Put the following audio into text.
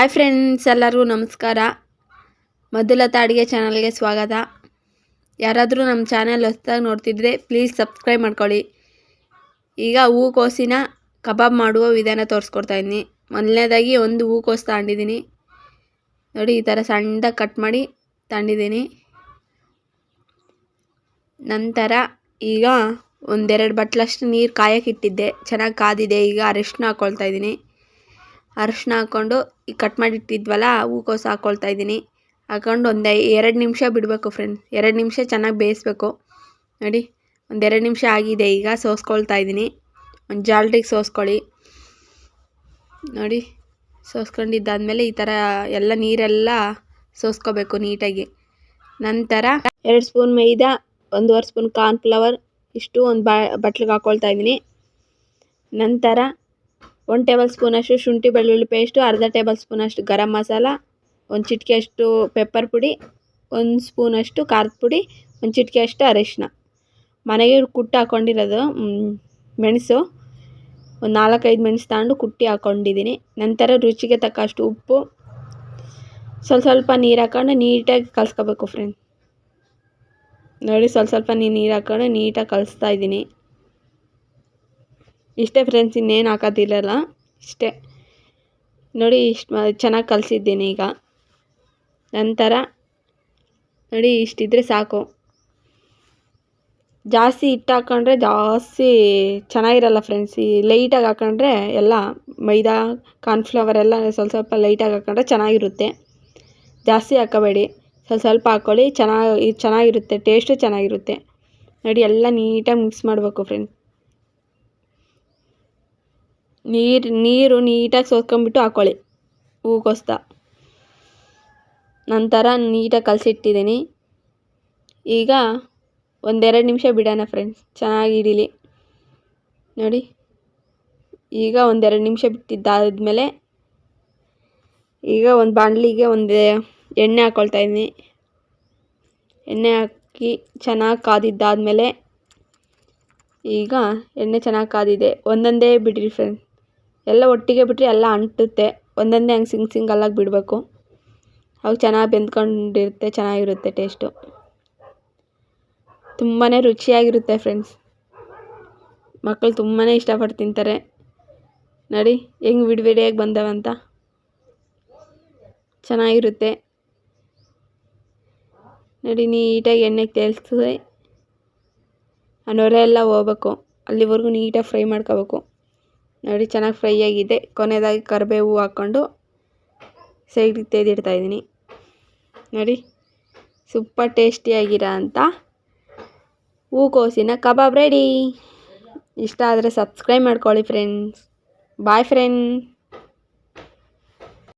Hi friends ಎಲ್ಲರಿಗೂ ನಮಸ್ಕಾರ. ಮಧುಲತಾ ಅಡುಗೆ ಚಾನಲ್ಗೆ ಸ್ವಾಗತ. ಯಾರಾದರೂ ನಮ್ಮ ಚಾನಲ್ ಹೊಸ್ದಾಗಿ ನೋಡ್ತಿದ್ರೆ ಪ್ಲೀಸ್ ಸಬ್ಸ್ಕ್ರೈಬ್ ಮಾಡ್ಕೊಳ್ಳಿ. ಈಗ ಹೂಕೋಸಿನ ಕಬಾಬ್ ಮಾಡುವ ವಿಧಾನ ತೋರಿಸ್ಕೊಡ್ತಾ ಇದ್ದೀನಿ ಮೊದಲನೇದಾಗಿ ಒಂದು ಹೂಕೋಸು ತಗೊಂಡಿದ್ದೀನಿ ನೋಡಿ, ಈ ಥರ ಸಣ್ಣದಾಗಿ ಕಟ್ ಮಾಡಿ ತಗೊಂಡಿದ್ದೀನಿ ನಂತರ ಈಗ ಒಂದೆರಡು ಬಟ್ಲಷ್ಟು ನೀರು ಕಾಯಕ್ಕಿಟ್ಟಿದ್ದೆ ಚೆನ್ನಾಗಿ ಕಾದಿದೆ, ಈಗ ಅರಿಶಿನ ಹಾಕ್ಕೊಳ್ತಾ ಇದ್ದೀನಿ. ಅರಿಶಿನ ಹಾಕ್ಕೊಂಡು ಈ ಕಟ್ ಮಾಡಿಟ್ಟಿದ್ವಲ್ಲ, ಹೂಕೋಸು ಹಾಕ್ಕೊಳ್ತಾ ಇದ್ದೀನಿ. ಹಾಕೊಂಡು ಒಂದು ಎರಡು ನಿಮಿಷ ಬಿಡಬೇಕು ಫ್ರೆಂಡ್ಸ್ ಎರಡು ನಿಮಿಷ ಚೆನ್ನಾಗಿ ಬೇಯಿಸ್ಬೇಕು. ನೋಡಿ ಒಂದೆರಡು ನಿಮಿಷ ಆಗಿದೆ ಈಗ, ಸೋಸ್ಕೊಳ್ತಾ ಇದ್ದೀನಿ. ಒಂದು ಜಾಲ್ರಿಗೆ ಸೋಸ್ಕೊಳ್ಳಿ. ನೋಡಿ, ಸೋಸ್ಕೊಂಡಿದ್ದಾದಮೇಲೆ ಈ ಥರ ಎಲ್ಲ ನೀರೆಲ್ಲ ಸೋಸ್ಕೋಬೇಕು ನೀಟಾಗಿ. ನಂತರ ಎರಡು ಸ್ಪೂನ್ ಮೈದಾ, ಒಂದೂವರೆ ಸ್ಪೂನ್ ಕಾರ್ನ್ಫ್ಲವರ್ ಇಷ್ಟು ಒಂದು ಬಾ, ಬಟ್ಲಿಗೆ ಹಾಕ್ಕೊಳ್ತಾ ಇದ್ದೀನಿ. ನಂತರ ಒಂದು ಟೇಬಲ್ ಸ್ಪೂನಷ್ಟು ಶುಂಠಿ, ಬೆಳ್ಳುಳ್ಳಿ ಪೇಸ್ಟು ಅರ್ಧ ಟೇಬಲ್ ಸ್ಪೂನಷ್ಟು ಗರಂ ಮಸಾಲ, ಒಂದು ಚಿಟಿಕೆಯಷ್ಟು ಪೆಪ್ಪರ್ ಪುಡಿ, ಒಂದು ಸ್ಪೂನಷ್ಟು ಖಾರದ ಪುಡಿ, ಒಂದು ಚಿಟಿಕೆಯಷ್ಟು ಅರಿಶಿನ ಮನೆಗೆ ಕುಟ್ಟಿ ಹಾಕ್ಕೊಂಡಿರೋದು ಮೆಣಸು, ಒಂದು ನಾಲ್ಕೈದು ಮೆಣಸು ತಗೊಂಡು ಕುಟ್ಟಿ ಹಾಕ್ಕೊಂಡಿದ್ದೀನಿ ನಂತರ ರುಚಿಗೆ ತಕ್ಕಷ್ಟು ಉಪ್ಪು, ಸ್ವಲ್ಪ ಸ್ವಲ್ಪ ನೀರು ಹಾಕೊಂಡು ನೀಟಾಗಿ ಕಲಿಸ್ಕೋಬೇಕು ಫ್ರೆಂಡ್ ನೋಡಿ, ಸ್ವಲ್ಪ ಸ್ವಲ್ಪ ನೀರು ಹಾಕೊಂಡು ನೀಟಾಗಿ ಕಲಿಸ್ತಾ ಇದ್ದೀನಿ. ಇಷ್ಟೇ ಫ್ರೆಂಡ್ಸ್ ಇನ್ನೇನು ಹಾಕೋದಿಲ್ಲಲ್ಲ ಇಷ್ಟೇ. ನೋಡಿ, ಇಷ್ಟು ಚೆನ್ನಾಗಿ ಕಲಿಸಿದ್ದೀನಿ ಈಗ. ನಂತರ, ನೋಡಿ, ಇಷ್ಟಿದ್ರೆ ಸಾಕು. ಜಾಸ್ತಿ ಹಿಟ್ಟು ಹಾಕ್ಕೊಂಡ್ರೆ ಜಾಸ್ತಿ ಚೆನ್ನಾಗಿರಲ್ಲ ಫ್ರೆಂಡ್ಸ್ ಈ ಲೈಟಾಗಿ ಹಾಕ್ಕೊಂಡ್ರೆ ಎಲ್ಲ ಮೈದಾ ಕಾರ್ನ್ಫ್ಲವರ್ ಎಲ್ಲ ಸ್ವಲ್ಪ ಸ್ವಲ್ಪ ಲೈಟಾಗಿ ಹಾಕ್ಕೊಂಡ್ರೆ ಚೆನ್ನಾಗಿರುತ್ತೆ. ಜಾಸ್ತಿ ಹಾಕೋಬೇಡಿ. ಸ್ವಲ್ಪ ಸ್ವಲ್ಪ ಹಾಕ್ಕೊಳ್ಳಿ ಚೆನ್ನಾಗಿ ಚೆನ್ನಾಗಿರುತ್ತೆ ಟೇಸ್ಟು ಚೆನ್ನಾಗಿರುತ್ತೆ. ನೋಡಿ, ಎಲ್ಲ ನೀಟಾಗಿ ಮಿಕ್ಸ್ ಮಾಡಬೇಕು ಫ್ರೆಂಡ್ಸ್ ನೀರು ನೀರು ನೀಟಾಗಿ ಸೋಸ್ಕೊಂಬಿಟ್ಟು ಹಾಕ್ಕೊಳ್ಳಿ ಹೂಕೋಸ್ದ ನಂತರ ನೀಟಾಗಿ ಕಲಸಿಟ್ಟಿದ್ದೀನಿ ಈಗ ಒಂದೆರಡು ನಿಮಿಷ ಬಿಡೋಣ ಫ್ರೆಂಡ್ಸ್ ಚೆನ್ನಾಗಿ ಹಿಡೀಲಿ ನೋಡಿ. ಈಗ ಒಂದೆರಡು ನಿಮಿಷ ಬಿಟ್ಟಿದ್ದಾದಮೇಲೆ ಈಗ ಒಂದು ಬಾಣಲಿಗೆ ಒಂದು ಎಣ್ಣೆ ಹಾಕ್ಕೊಳ್ತಾ ಇದ್ದೀನಿ. ಎಣ್ಣೆ ಹಾಕಿ ಚೆನ್ನಾಗಿ ಕಾದಿದ್ದಾದಮೇಲೆ ಈಗ ಎಣ್ಣೆ ಚೆನ್ನಾಗಿ ಕಾದಿದೆ. ಒಂದೊಂದೇ ಬಿಡಿರಿ ಫ್ರೆಂಡ್ಸ್ ಎಲ್ಲ ಒಟ್ಟಿಗೆ ಬಿಟ್ಟರೆ ಎಲ್ಲ ಅಂಟುತ್ತೆ. ಒಂದೊಂದೇ ಹಂಗೆ ಸಿಂಗ್ ಸಿಂಗಲ್ಲಾಗಿ ಬಿಡಬೇಕು. ಅವಾಗ ಚೆನ್ನಾಗಿ ಬೆಂದ್ಕೊಂಡಿರುತ್ತೆ, ಚೆನ್ನಾಗಿರುತ್ತೆ ಟೇಸ್ಟು. ತುಂಬಾ ರುಚಿಯಾಗಿರುತ್ತೆ ಫ್ರೆಂಡ್ಸ್. ಮಕ್ಕಳು ತುಂಬಾ ಇಷ್ಟಪಟ್ಟು ತಿಂತಾರೆ. ನೋಡಿ, ಹೆಂಗೆ ಬಿಡಿ ವಿಡಿಯಾಗಿ ಬಂದವಂತ. ಚೆನ್ನಾಗಿರುತ್ತೆ. ನೋಡಿ, ನೀಟಾಗಿ ಎಣ್ಣೆಗೆ ತೇಲ್ಸಿ. ಆ ನೊರೆ ಎಲ್ಲ ಹೋಗ್ಬೇಕು. ಅಲ್ಲಿವರೆಗೂ ನೀಟಾಗಿ ಫ್ರೈ ಮಾಡ್ಕೋಬೇಕು. ನೋಡಿ, ಚೆನ್ನಾಗಿ ಫ್ರೈ ಆಗಿದೆ. ಕೊನೆಯದಾಗಿ ಕರಿಬೇವು ಹಾಕ್ಕೊಂಡು ಸೈಡಿಗೆ ತೆಗೆದಿಡ್ತಾ ಇದ್ದೀನಿ. ನೋಡಿ, ಸೂಪರ್ ಟೇಸ್ಟಿಯಾಗಿರೋ ಅಂಥ ಹೂಕೋಸಿನ ಕಬಾಬ್ ರೆಡಿ. ಇಷ್ಟ ಆದರೆ ಸಬ್ಸ್ಕ್ರೈಬ್ ಮಾಡ್ಕೊಳ್ಳಿ ಫ್ರೆಂಡ್ಸ್ ಬಾಯ್ ಫ್ರೆಂಡ್